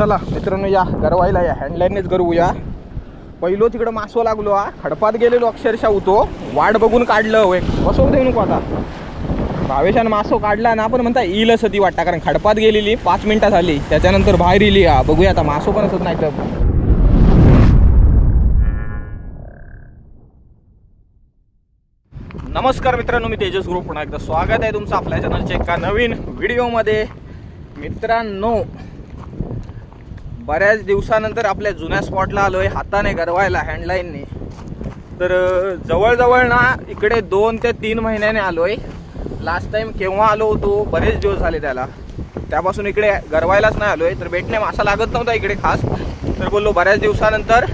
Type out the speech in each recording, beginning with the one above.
चला मित्रांनो या गरवायला या हँडलाईननेच गरवूया पहिलो तिकडं मासो लागलो हा. खडपात गेलेलो अक्षरशः होतो वाट बघून काढलं होय बसवून देऊ नको आता. भावेशान मासो काढला ना पण म्हणता येईल असं ती वाटता कारण खडपात गेलेली पाच मिनिटं झाली. त्याच्यानंतर बाहेर येईल हा. बघूया आता मासो पण असत नाही तर. नमस्कार मित्रांनो मी तेजस ग्रुप पुन्हा एकदा स्वागत आहे तुमचं आपल्या चॅनलच्या एका नवीन व्हिडिओमध्ये मित्रांनो बऱ्याच दिवसानंतर आपल्या जुन्या स्पॉटला आलोय हाताने गरवायला हँडलाईनने तर जवळजवळ ना इकडे दोन ते तीन महिन्याने आलोय. लास्ट टाइम केव्हा आलो होतो बरेच दिवस झाले त्याला. त्यापासून इकडे गरवायलाच नाही आलोय. तर भेटणे मासा लागत नव्हता इकडे खास. तर बोललो बऱ्याच दिवसानंतर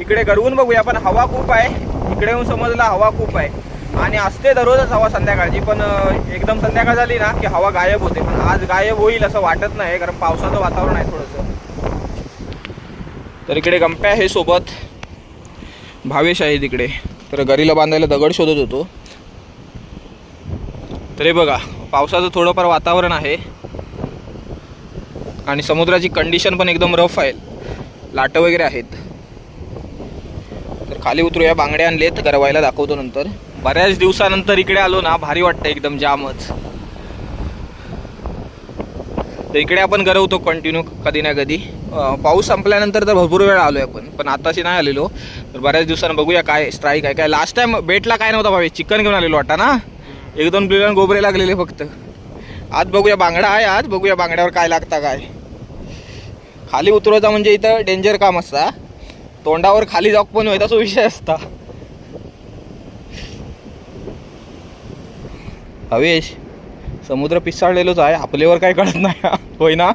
इकडे गरवून बघूया पण हवा खूप आहे. इकडे येऊन समजला हवा खूप आहे. आणि असते दररोजच हवा संध्याकाळची पण एकदम संध्याकाळ झाली ना की हवा गायब होते. पण आज गायब होईल असं वाटत नाही कारण पावसाचं वातावरण आहे थोडंसं. तर इकडे गंप्या आहे सोबत. भावेश आहे तिकडे. तर गरीला बांधायला दगड शोधत होतो. तर हे बघा पावसाचं थोडंफार वातावरण आहे. आणि समुद्राची कंडिशन पण एकदम रफ आहे. लाटं वगैरे आहेत. तर खाली उतरूया बांगड्या आणलेत गरवायला दाखवतो नंतर. बऱ्याच दिवसानंतर इकडे आलो ना भारी वाटतं एकदम जामच. तर इकडे आपण गरवतो कंटिन्यू कधी ना कधी. पाऊस संपल्यानंतर तर भरपूर वेळ आहे आपण पण आताशी नाही आलेलो. तर बऱ्याच दिवसानं बघूया काय स्ट्राईक आहे. काय लास्ट टाइम बेटला काय नव्हता भावे? चिकन घेऊन आलेलो वाटा ना. एक दोन बिलियन गोबरे लागलेले फक्त. आज बघूया बांगडा आहे आज बघूया बांगड्यावर काय लागता काय. खाली उतरवता म्हणजे इथं डेंजर काम असता. तोंडावर खाली जाऊ पण व्हायचा तो विषय असता. हवेश समुद्र पिसाळलेलोच आहे आपल्यावर काय कळत नाही. होय ना?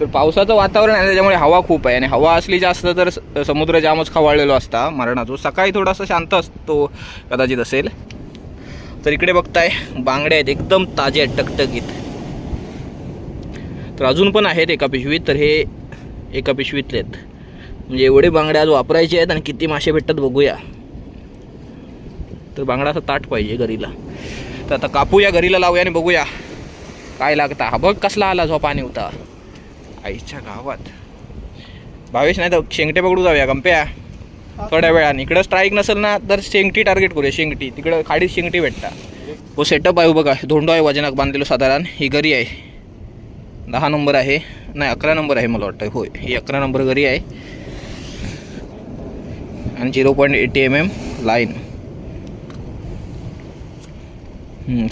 तर पावसाचं वातावरण आहे त्याच्यामुळे हवा खूप आहे. आणि हवा असली जास्त तर समुद्र जामच खवाळलेलो असता मरणाचो. सकाळी थोडासा शांत असतो कदाचित असेल. तर इकडे बघताय बांगड्या आहेत एकदम ताजे आहेत टकटकीत. तर अजून पण आहेत एका पिशवीत तर हे एका पिशवीतले आहेत. म्हणजे एवढे बांगडे आज वापरायचे आहेत आणि किती मासे भेटतात बघूया. तर बांगडा असं ताट पाहिजे घरीला. तर आता कापूया घरीला लावूया आणि बघूया काय लागता. हा बघ कसला आला जो पाणी होता. आईच्या गावात. भावेश नाही तर शेंगटे पकडू जाऊया गंप्या. थोड्या वेळाने. इकडं स्ट्राईक नसेल ना तर शेंगटी टार्गेट करूया शेंगटी. तिकडं खाडीत शेंगटी भेटता हो सेटअप आहे बघा. धोंडो आहे वजनाक बांधलेलो साधारण. ही घरी आहे. दहा नंबर आहे. नाही अकरा नंबर आहे मला वाटतं होय ही अकरा नंबर घरी आहे. आणि zero point eighty M M line हम्म,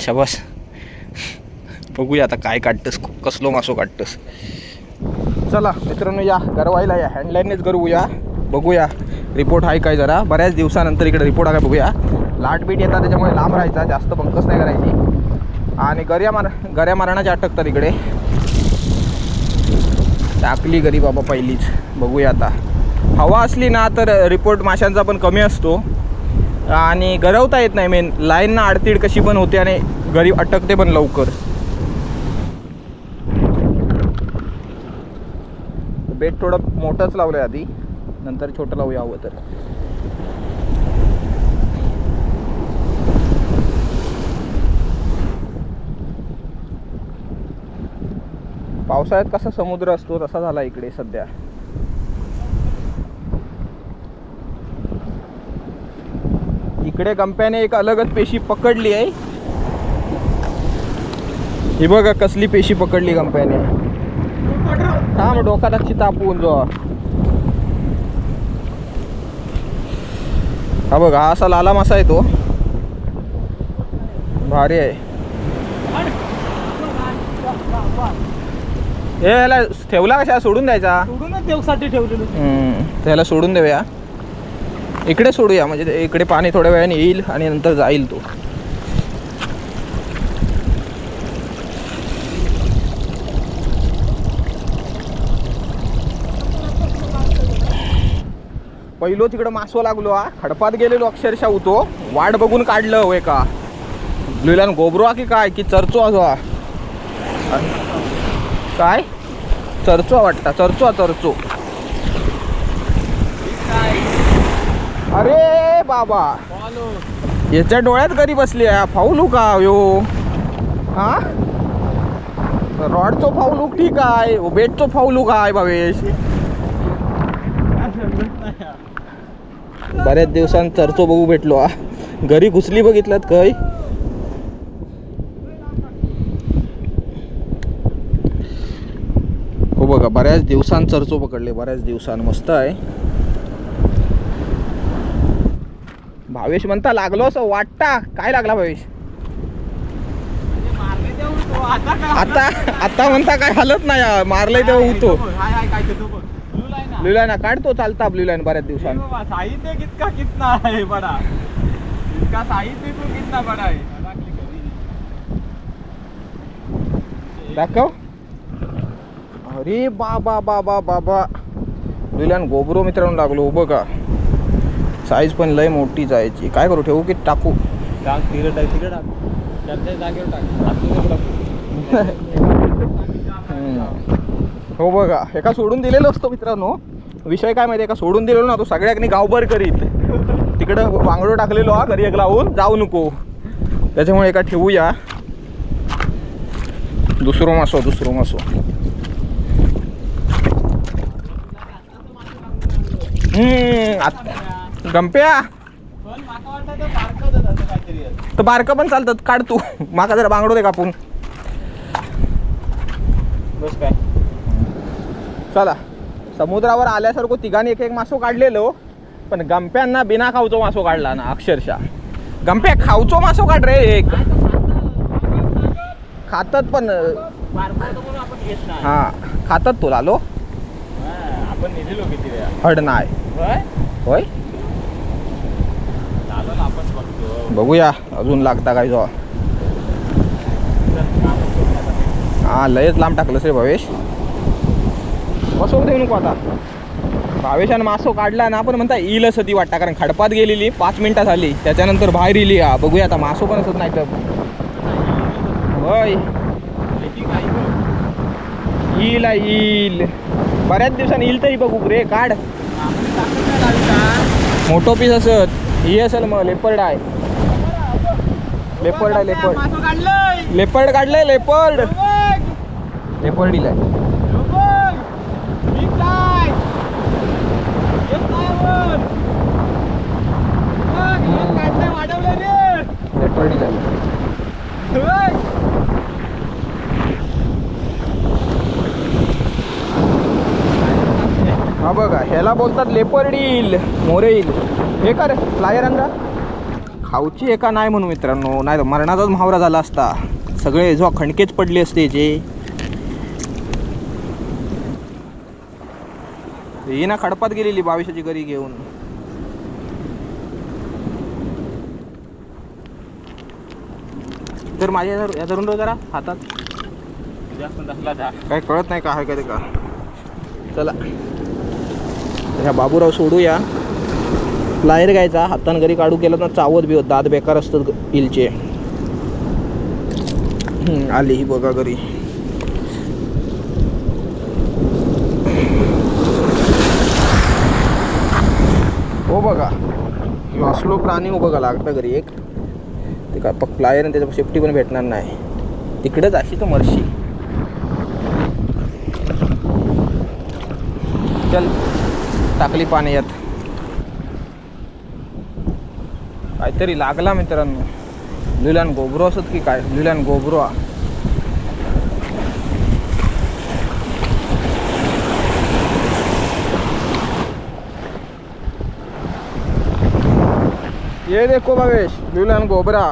शाबास. बघूया आता काय काढतंस कसलो मासो काढतंस. चला मित्रांनो या. गरवायला या. हँडलाईननेच करूया. बघूया. रिपोर्ट आहे काय जरा. बऱ्याच दिवसानंतर इकडे रिपोर्ट आहे बघूया. लाटबीट येतात त्याच्यामुळे लांब राहायचा. जास्त पंकस नाही करायची. आणि गर्या मार गर्या मारण्याचे अटकतात इकडे. टाकली गरी बाबा पहिलीच. बघूया आता. हवा असली ना तर रिपोर्ट माशांचा पण कमी असतो. आणि गरवता येत नाही. मेन लाईनना आडतीड कशी पण होते आणि गरीब अटकते पण लवकर. बेट थोडं मोठंच लावलं आहे आधी. नंतर छोटं लावूया हवं तर पावसाळ्यात कसा समुद्र असतो तसा झाला इकडे सध्या. इकडे कंप्याने एक अलगच पेशी पकडली आहे. ही बघा कसली पेशी पकडली कंप्याने थांब डोक्यात अक्षी तापवून जो. हा बघ हा असा लाला मासा आहे तो. भारी आहे. हे याला ठेवला कशा सोडून द्यायचा? सोडूनच ठेवलेलं. त्याला सोडून देऊया. इकडे सोडूया म्हणजे ते- इकडे पाणी थोड्या वेळाने येईल आणि नंतर जाईल तो. पहिलो तिकडं मासो लागलो हा. खडपात गेलेलो अक्षरशः होतो वाट बघून काढलं होय का लुईलान गोबरो हा की काय? की चरचो आजो हा? काय? चरचो वाटता. चरचो चरचो. अरे बाबा. याच्या डोळ्यात कधी बसली आहे? फाऊलू का यो हा? रॉडचो फावलूक ठीक आहे. बेटचो फावलूक आहे भावेश. बऱ्याच दिवसांत चरचो बघू भेटलो हा. घरी घुसली बघितलं काही हो बघा बऱ्याच दिवसांत चरचो पकडले बऱ्याच दिवसांत मस्त आहे. भावेश म्हणता लागलो असं वाटता. काय लागला भावेश? आता आता म्हणता काय हालत नाही. मारलंय तेव्हा उतो ब्ल्यू लाईन काढतो चालता ब्ल्यू लाईन बऱ्याच दिवसांत साहित्य कितका कितना आहे बडा. इसका साहित्य तो कितना बडा आहे. दाखव. अरे बाबा बाबा बाबा. ब्ल्यू लाईन गोबरो मित्रांनो लागलो उभं का? साईज पण लय मोठी जायची. काय करू ठेवू की टाकू? टाक तिकडे टाक तिकडे टाक. त्यांच्या जागेवर टाक. आतमध्ये टाक. हम्म. हो बघा एका सोडून दिलेलो असतो मित्रांनो. विषय काय माहिती एका सोडून दिलेलो ना तो सगळ्यांनी गावभर करीत तिकडं वांगडो टाकलेलो हा घरी एक लावून जाऊ नको. त्याच्यामुळे एका ठेवूया. दुसरो मासो दुसरो मासो. हम्म आत- गंप्या. तर बारकं पण चालतात काढ तू. माका जरा बांगडो दे कापून. बस काय. चला. समुद्रावर आल्यासारखं तिघांनी एक एक मासो काढलेलो. पण गंप्यांना बिना खाऊचो मासो काढला ना अक्षरशः. गंप्या खाऊचो मासो काढ रे एक. खातात. पण हा. खातात तो लालो. हा, आपण हड नाही. होय होय झालं ना आपण बघतो बघूया अजून लागता काय जो हा लयच लांब टाकलंस रे भावेश. बसवू देऊ नको आता. भावेशानं मासो काढला ना आपण म्हणता येईल असं ती वाटता कारण खडपात गेलेली पाच मिनिटं झाली. त्याच्यानंतर बाहेर येईल हा बघूया आता मासो पण असत नाही तर. होय. येईल येईल. बऱ्याच दिवसांनी येईल तरी बघू रे काढ. मोठो पीस असत. असेल मग लेपर्ड आहे लेपर्ड आहे लेपर्ड काढलंय लेपर्ड काढलंय लेपर्ड. लेपर्ड दिलाय बघ. ही काय? येत नाही वर. बघ, हे काढलंय, वाढवलंय रे. लेपर्ड दिलाय बघ. हा बघा ह्याला बोलतात लेपर्ड येईल मोरे येईल हे का रे? फ्लायर आणला? खाऊची एका नाही म्हणू मित्रांनो? नाही तर मरणाचाच मुहावरा झाला असता. सगळे जो खणकेच पडले असते जे. ही ना खडपात गेलेली बावीसाची घरी घेऊन. तर माझ्या या- धरून ठेव जरा हातात. काय कळत नाही का? आहे का ते का? चला. ह्या बाबूराव सोडूया. फ्लायर घ्यायचा. हातानं घरी काढू केलं ना चावत बिवत. दात बेकार असतात इलचे. आली ही बघा घरी. हो बघा. असलो प्राणी उभं बघा लागतं घरी एक? ते का पक प्लायर आणि त्याच्या सेफ्टी पण भेटणार नाही. तिकडेच अशी तर मरशी. चल. टाकली पाण्यात काहीतरी लागला मित्रांनो. लिलान गोबरो असत की काय? लिलान गोबरो. हा. ये देखो भावेश लिलान गोबरा.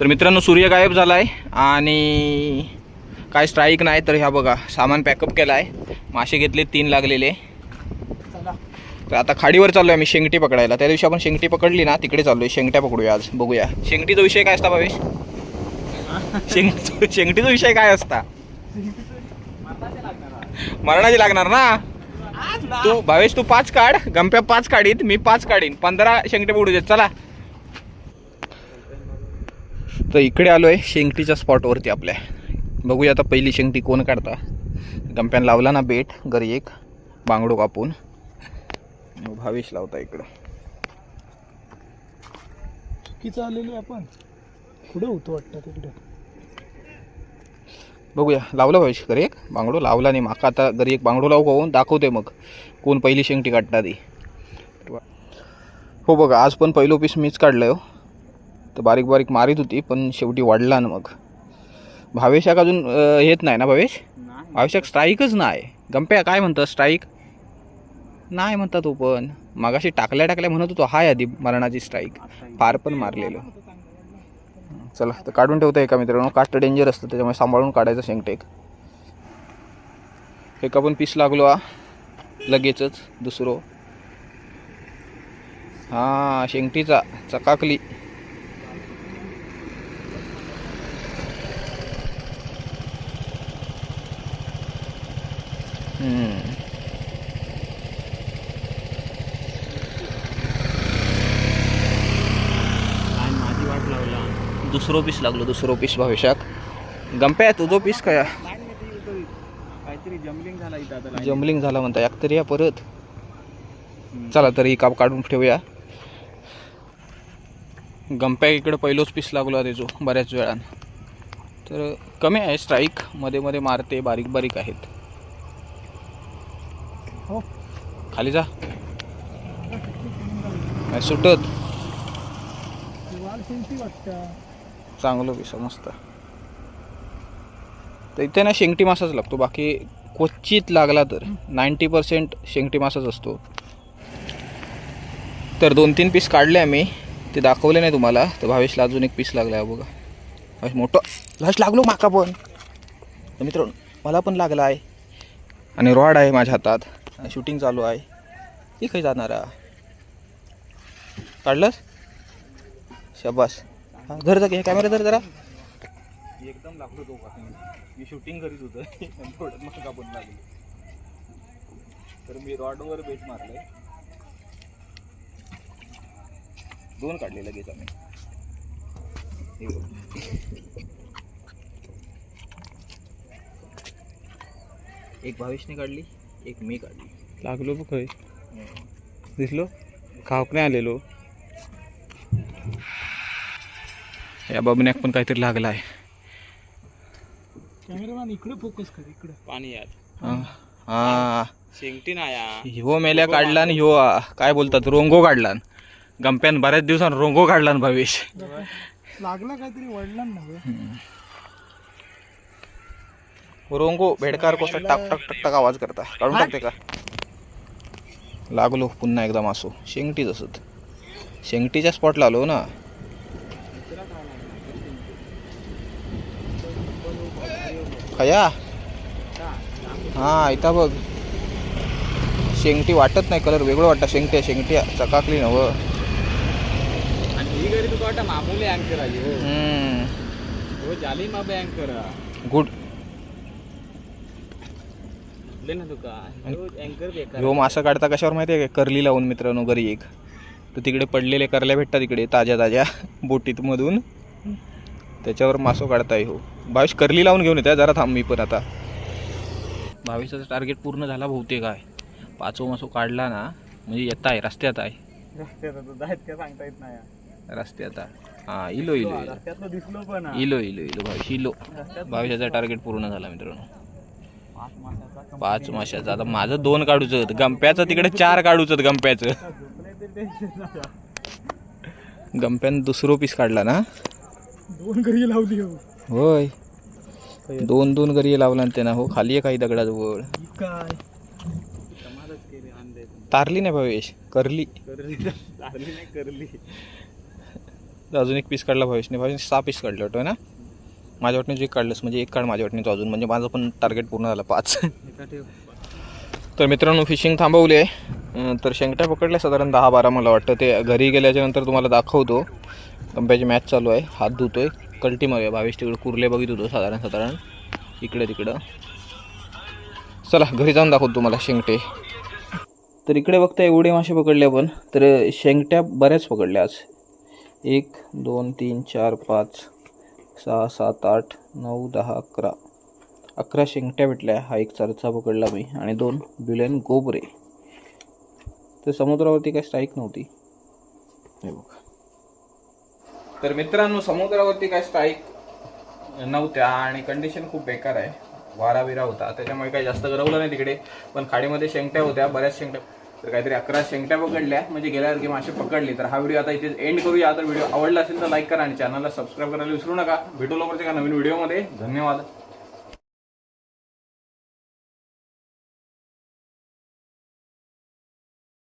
तर मित्रांनो सूर्य गायब झाला आहे आणि काय स्ट्राईक नाही तर ह्या बघा सामान पॅकअप केला आहे मासे घेतले तीन लागलेले. तर आता खाडीवर चाललो आहे मी शेंगटी पकडायला. त्या दिवशी आपण शेंगटी पकडली ना तिकडे चाललो आहे शेंगट्या पकडूया आज. बघूया. शेंगटीचा विषय काय असता भावेश? शेंग शेंगटीचा विषय काय असता? मरणाची लागणार ना? तू भावेश तू पाच काढ. गंप्या पाच काढीत मी पाच काढीन. पंधरा शेंगटे पकडू देत चला. तर इकडे आलोय शेंगटीच्या स्पॉटवरती आपल्या. बघूया आता पहिली शेंगटी कोण काढता. गंप्यान लावला ना बेट घरी एक बांगडो कापून. भावेश लावता इकडं. चुकीचं आलेली आपण. पुढे होतो वाटतं तिकडे? बघूया. लावलं पाहिजे घरी एक बांगडो. लावला नाही माका आता घरी एक बांगडो लावू खाऊन दाखवते मग. कोण पहिली शेंगटी काढता ती. हो बघा आज पण पहिलं पीस मीच काढलं हो. तर बारीक बारीक मारीत होती पण शेवटी वाढला ना मग. भावेशाक अजून येत नाही ना भावेश? आवश्यक स्ट्राईकच नाही. गंप्या काय म्हणतं स्ट्राईक नाही म्हणतात तो पण. मागाशी टाकल्या टाकल्या म्हणत होतो हाय आधी मरणाची स्ट्राईक फार पण मारलेलं. चला तर काढून ठेवतं एका मित्रांनो. काट डेंजर असतं त्याच्यामुळे सांभाळून काढायचं शेंगटेक एका पण पीस लागलो हा. लगेचच दुसरो. हां शेंगटीचा चकाकली हम्म. काय माझी वाट लावला दुसरो पीस लागलो दुसरो पीस भविष्यात. गंप्या तुझो पीस काय? काहीतरी जमलिंग झाला इथं. जमलिंग झाला म्हणता एक तरी या परत. चला तर ही काप काढून ठेवूया. गंप्या इकडं पहिलोच पीस लागलो त्याचो बऱ्याच वेळान. तर कमी आहे स्ट्राईकमध्ये मध्ये मारते बारीक बारीक आहेत हो. खाली जा. नाही सुटत. चांगलं बी मस्त तर इथे ना शेंगटी मासाच लागतो. बाकी क्वचित लागला तर. नाईंटी पर्सेंट शेंगटी मासाच असतो. तर दोन तीन पीस काढले आम्ही. ते दाखवले नाही तुम्हाला. तर भावेशला अजून एक पीस लागला आहे बघा. भावेश मोठं. भावेश लागलो माका पण. मित्र मित्रांनो मला पण लागला आहे. आणि रॉड आहे माझ्या हातात. शूटिंग चालू आहे. ती काही जाणार आहे? काढलंस? शबास. हां धर जा घे कॅमेरा धर जरा. एकदम लागलो तो का? मी शूटिंग करीत होतो. थोडं मग आपण लागली. तर मी रॉडवर बेट मारलंय. दोन काढले लगेच आम्ही. एक भावेशने काढली. एक मी काढली. लागलो बघ खय दिसलो? खाऊक नाही आलेलो. या बाबण्याक पण काहीतरी लागला आहे कॅमेरामॅन इकडे फोकस कर इकडे. पाणी यात. हा. हा. शेंगटी ना या. ह्यो मेल्या काढला आणि ह्यो काय बोलतात रोंगो काढला. गंप्यान बऱ्याच दिवसांनी रोंगो काढला भावेश. लागला काहीतरी वडला ना रोंगो भेडकार कोसा टाक टाक टाक टाक आवाज करता. काढून टाकते का? लागलो पुन्हा एकदम असो शेंगटीच असत. शेंगटीच्या स्पॉटला आलो ना. खया. हा इथं बघ. शेंगटी वाटत नाही कलर वेगळं वाटतं. शेंगट्या शेंगट्या चकाकली नव. आणि ही घरी तुका वाटतं मामूली अँकर आहे हो हम्म हो जाली माबे अँकर गुड ले ना तुका अँकर बेकार ह्यो मासा काढता कशावर माहिती आहे का? करली लावून मित्रांनो घरी एक. तर तिकडे पडलेले करल्या भेटतात तिकडे ताज्या ताज्या बोटीत मधून त्याच्यावर मासो काढताय हो. भावेश करली लावून घेऊन येते जरा थांब मी पण आता. भावेशाचं टार्गेट पूर्ण झाला बहुतेक आहे. पाचो मासो काढला ना म्हणजे येत आहे. रस्त्यात आहे रस्त्यात सांगता येत नाही. हा इलो इलो इलो. रस्त्यातलं दिसलो पण हा. इलो इलो इलो भावेश इलो. भावेशाचा टार्गेट पूर्ण झाला मित्रांनो. पाच माशाचं आता माझं दोन काढूचं होतं. गंप्याचं तिकडे चार काढूचं होतं गंप्याचं. नाही. गंप्यानं दुसरो पीस काढला ना? दोन घरी लावली हो. होय. दोन दोन गरी लावला ना त्यानं. हो खाली आहे काही दगडाजवळ. तारली नाही भावेश. करली. करली लागली नाही करली. अजून एक पीस काढला भावेशने. भावेशने सहा पीस काढले वाटतं ना? माझ्या वाटणीचं एक काढलंस म्हणजे एक काढ माझ्या वाटणीचं अजून म्हणजे माझं पण टार्गेट पूर्ण झालं पाच. तर मित्रांनो फिशिंग थांबवली आहे. तर शेंगट्या पकडल्या साधारण दहा बारा मला वाटतं. ते घरी गेल्याच्यानंतर तुम्हाला दाखवतो. कंप्याची मॅच चालू आहे. हात धुतोय. कल्टी मारूया. भावेश तिकडे कुर्ले बघित होतो साधारण साधारण. इकडं तिकडं. चला घरी जाऊन दाखवतो तुम्हाला शेंगटे. तर इकडे बघता एवढे मासे पकडले आपण. तर शेंगट्या बऱ्याच पकडल्या आज. एक दोन तीन चार पाच. सहा सात आठ नऊ दहा अकरा. अकरा शेंगट्या भेटल्या. हा एक चरचा पकडला मी आणि दोन बिलेन गोबरे. तर समुद्रावरती काही स्ट्राईक नव्हती. हे बघा. तर मित्रांनो समुद्रावरती काय स्ट्राईक नव्हत्या आणि कंडिशन खूप बेकार आहे. वारा बिरा होता. त्याच्यामुळे काही जास्त गरवलं नाही तिकडे. पण खाडीमध्ये शेंगट्या होत्या. बऱ्याच शेंगट्या तर काहीतरी अकरा शेंगट्या पकडल्या. म्हणजे गेल्यासारखी मासे पकडले. तर हा व्हिडिओ आता इथे एंड करूया. तर व्हिडिओ आवडला असेल तर लाईक करा आणि चॅनलला सबस्क्राईब करायला विसरू नका. भेटू लवकरच्या नवीन व्हिडिओमध्ये धन्यवाद.